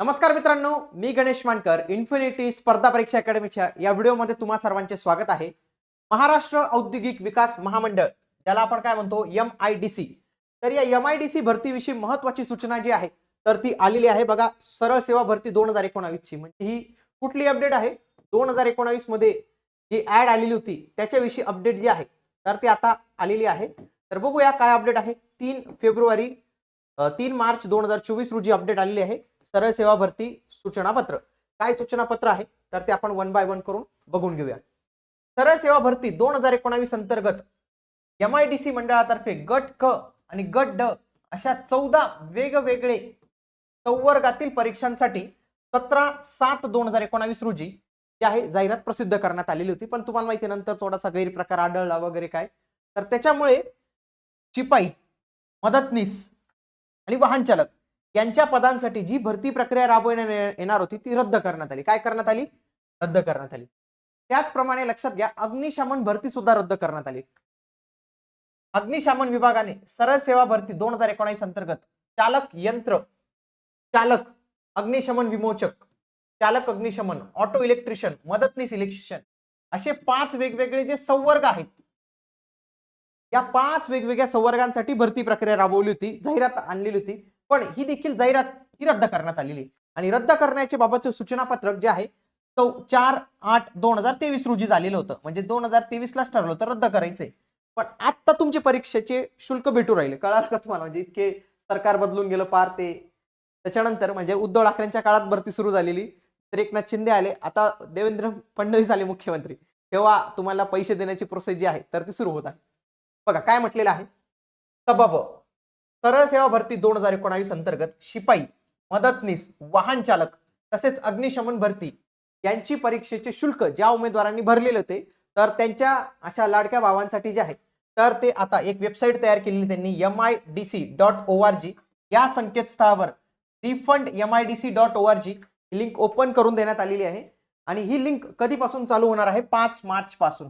नमस्कार मित्रांनो मी गणेश मानकर इन्फिनिटी स्पर्धा परीक्षा अकॅडमीच्या या व्हिडिओमध्ये तुम्हा सर्वांचे स्वागत आहे. महाराष्ट्र औद्योगिक विकास महामंडळ ज्याला आपण काय म्हणतो एम आय डी सी तर या एम आय डी सी भरतीविषयी महत्वाची सूचना जी आहे तर ती आलेली आहे. बघा सरळ सेवा भरती दोन हजार एकोणावीसची. म्हणजे ही कुठली अपडेट आहे? दोन हजार एकोणावीसमध्ये जी ऍड आलेली होती त्याच्याविषयी अपडेट जी आहे तर ती आता आलेली आहे. तर बघूया काय अपडेट आहे. तीन फेब्रुवारी तीन मार्च दोन हजार चोवीस रोजी अपडेट आलेली आहे. सरळ सेवा भरती सूचना पत्र काय सूचना पत्र आहे? तर ते आपण वन बाय वन करून बघून घेऊया. सरळ सेवा भरती दोन हजार एकोणावीस अंतर्गत एम आय डी सी मंडळातर्फे गट क आणि गट ड अशा चौदा वेगवेगळे संवर्गातील परीक्षांसाठी सतरा सात दोन हजार एकोणावीस रोजी जे आहे जाहिरात प्रसिद्ध करण्यात आलेली होती. पण तुम्हाला माहिती नंतर थोडासा गैरप्रकार आढळला वगैरे काय. तर त्याच्यामुळे शिपाई मदतनीस आणि वाहन चालक यांच्या पदांसाठी जी भरती प्रक्रिया राबवण्यात येणार होती ती रद्द करण्यात आली. काय करण्यात आली? रद्द करण्यात आली. त्याचप्रमाणे लक्षात घ्या अग्निशमन भरती सुद्धा रद्द करण्यात आली. अग्निशमन विभागाने सरळ सेवा भरती दोन हजार एकोणीस अंतर्गत चालक यंत्र चालक अग्निशमन विमोचक चालक अग्निशमन ऑटो इलेक्ट्रिशियन मदतनीस इलेक्ट्रिशियन असे पाच वेगवेगळे जे संवर्ग आहेत या पाच वेगवेगळ्या संवर्गांसाठी भरती प्रक्रिया राबवली होती जाहिरात आणलेली होती. पण ही देखील जाहिरात ही रद्द करण्यात आलेली आणि रद्द करण्याचे बाबतचे सूचना पत्रक जे आहे तो चार आठ दोन हजार तेवीस रोजी झालेलं होतं. म्हणजे दोन हजार तेवीसलाच ठरलं होतं रद्द करायचंय पण आता तुमचे परीक्षेचे शुल्क भेटू राहिले. कळालं का तुम्हाला? म्हणजे इतके सरकार बदलून गेलं पार ते. त्याच्यानंतर म्हणजे उद्धव ठाकरेंच्या काळात भरती सुरू झालेली. तर एकनाथ शिंदे आले. आता देवेंद्र फडणवीस आले मुख्यमंत्री. तेव्हा तुम्हाला पैसे देण्याची प्रोसेस जी आहे तर ती सुरू होत आहे. बघा काय म्हटलेलं आहे? सबब सरळ सेवा भरती दोन हजार एकोणावीस अंतर्गत शिपाई मदतनीस वाहन चालक तसेच अग्निशमन भरती यांची परीक्षेचे शुल्क ज्या उमेदवारांनी भरलेले होते तर त्यांच्या अशा लाडक्या भावांसाठी जे आहे तर ते आता एक वेबसाईट तयार केलेली त्यांनी M I D C dot O R G या संकेतस्थळावर refund M I D C dot O R G link open करून देण्यात आलेली आहे. आणि ही लिंक कधीपासून चालू होणार आहे? पाच मार्च पासून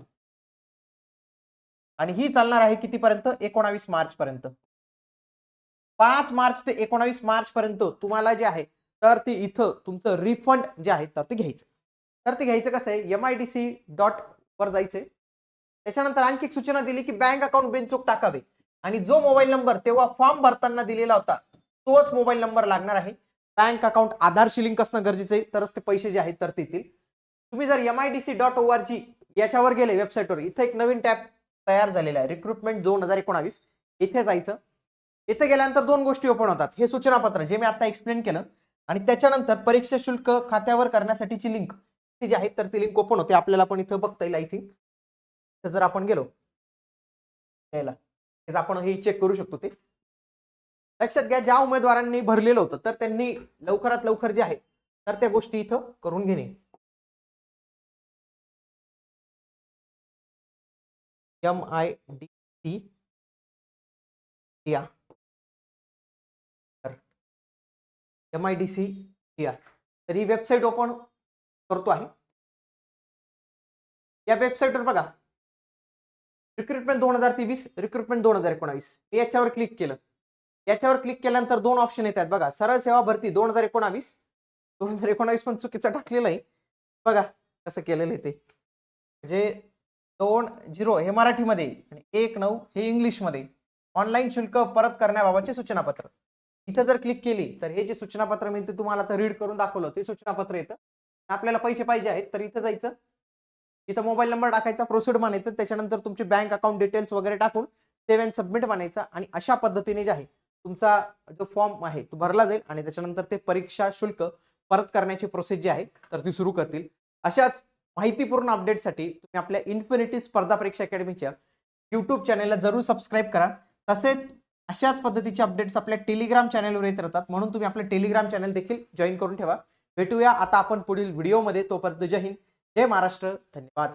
आणि ही चालणार आहे कितीपर्यंत? एकोणावीस मार्च पर्यंत पाच मार्च ते एकोणावीस मार्च पर्यंत तुम्हाला जे आहे तर ते इथं तुमचं रिफंड जे आहे तर ते घ्यायचं. तर ते घ्यायचं कसं आहे? M I D C dot वर जायचंय. त्याच्यानंतर आणखी एक सूचना दिली की बँक अकाउंट बिनचूक टाकावे. आणि जो मोबाईल नंबर तेव्हा फॉर्म भरताना दिलेला होता तोच मोबाईल नंबर लागणार आहे. बँक अकाउंट आधारशी लिंक असणं गरजेचं आहे? तरच ते पैसे जे आहेत तर ते येतील. तुम्ही जर M I D C dot O R G याच्यावर गेले वेबसाईटवर इथं एक नवीन टॅब तयार झालेला आहे. रिक्रुटमेंट दोन हजार एकोणावीस इथे जायचं. इथे गेल्यानंतर दोन गोष्टी ओपन होतात. हे सूचनापत्र जे मी आता एक्सप्लेन केलं. आणि त्याच्यानंतर परीक्षा शुल्क खात्यावर करण्यासाठीची लिंक ती जी आहे तर ती लिंक ओपन होते. आपल्याला पण इथं बघता येईल आय थिंक तर जर आपण गेलो यायला. हेच आपण हे चेक करू शकतो ते. लक्षात घ्या ज्या उमेदवारांनी भरलेलं होतं तर त्यांनी लवकरात लवकर जे आहे तर त्या गोष्टी इथं करून घेणे. एम आय डी सी या एम आय डी सी या तर ही वेबसाईट ओपन करतो आहे. या वेबसाईटवर बघा. रिक्रुटमेंट दोन हजार तेवीस रिक्रुटमेंट दोन हजार एकोणावीस. याच्यावर क्लिक केलं. याच्यावर क्लिक केल्यानंतर दोन ऑप्शन येतात बघा. सरळ सेवा भरती दोन हजार एकोणावीस. दोन हजार एकोणावीस पण चुकीचं टाकलेलं आहे. बघा कसं केलेलं आहे ते. म्हणजे दोन झिरो हे मराठीमध्ये आणि एक नऊ हे इंग्लिशमध्ये. ऑनलाईन शुल्क परत करण्याबाबतचे सूचनापत्र. इथं जर क्लिक केली तर हे जे सूचनापत्र मी ते तुम्हाला आता रीड करून दाखवलं ते सूचनापत्र येतं. आपल्याला पैसे पाहिजे आहेत तर इथं जायचं. इथं मोबाईल नंबर टाकायचा प्रोसिड म्हणायचं त्याच्यानंतर तुमचे बँक अकाउंट डिटेल्स वगैरे टाकून सेव्ह अँड सबमिट म्हणायचा आणि अशा पद्धतीने जे आहे तुमचा जो फॉर्म आहे तो भरला जाईल आणि त्याच्यानंतर ते परीक्षा शुल्क परत करण्याची प्रोसेस जी आहे तर ती सुरू करतील. अशाच माहितीपूर्ण अपडेटसाठी तुम्ही आपल्या इन्फिनिटी स्पर्धा परीक्षा अकॅडमीच्या यूट्यूब चॅनलला जरूर सबस्क्राईब करा. तसेच अशाच पद्धतीचे अपडेट्स आपल्या टेलिग्राम चॅनलवर येत राहतात. म्हणून तुम्ही आपलं टेलिग्राम चॅनल देखील जॉईन करून ठेवा. भेटूया. आता आपण पुढील व्हिडिओमध्ये तोपर्यंत जय हिंद. जय महाराष्ट्र. धन्यवाद.